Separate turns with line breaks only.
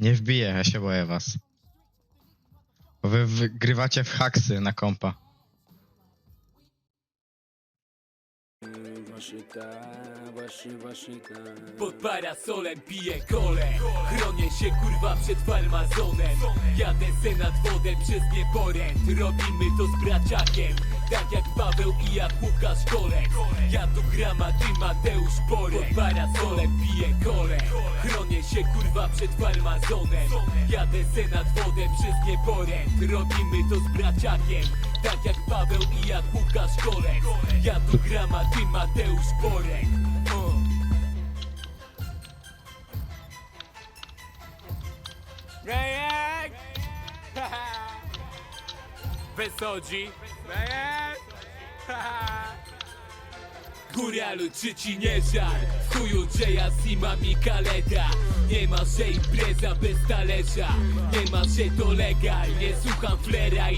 Nie wbiję, ja się boję was. Bo wy wygrywacie w haksy na kompa.
Pod parasolem piję kole. Chronię się kurwa przed farmazonem. Jadę se nad wodę przez nieporęt. Robimy to z braciakiem. Tak jak Paweł i jak Łukasz Kolek. Ja tu gram, a ty Mateusz Borek. Pod parasolem piję kole się kurwa przed farmazonem Jadę se nad wodę przez nieporęt Robimy to z braciakiem Tak jak Paweł i jak Łukasz Kolek Ja tu gram, ty Mateusz Borek uh.
Rejek!
Wysodzi
Rejek!
Góralu czy ci nie żal? W chuju Jaya Sima mi kaleta Nie ma, że impreza bez talerza. Nie ma, że to legal Nie słucham flera i